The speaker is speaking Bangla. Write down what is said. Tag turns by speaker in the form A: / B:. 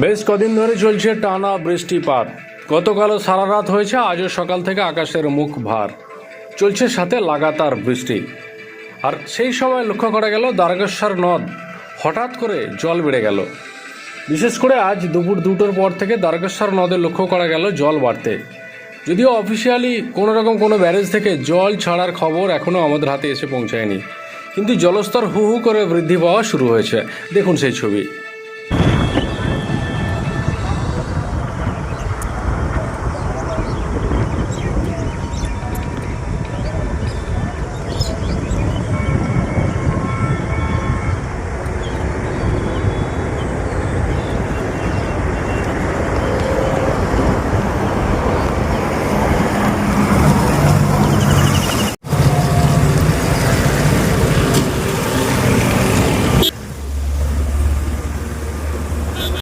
A: বেশ কদিন ধরে চলছে টানা বৃষ্টিপাত। গতকালও সারা রাত হয়েছে, আজও সকাল থেকে আকাশের মুখ ভার। চলছে সাথে লাগাতার বৃষ্টি। আর সেই সময় লক্ষ্য করা গেল, দ্বারকেশ্বর নদ হঠাৎ করে জল বেড়ে গেল। বিশেষ করে আজ দুপুর দুটোর পর থেকে দ্বারকেশ্বর নদে লক্ষ্য করা গেল জল বাড়তে। যদিও অফিসিয়ালি কোনো রকম কোনো ব্যারেজ থেকে জল ছাড়ার খবর এখনও আমাদের হাতে এসে পৌঁছায়নি। কিন্তু জলস্তর হু হু করে বৃদ্ধি পাওয়া শুরু হয়েছে। দেখুন সেই ছবি।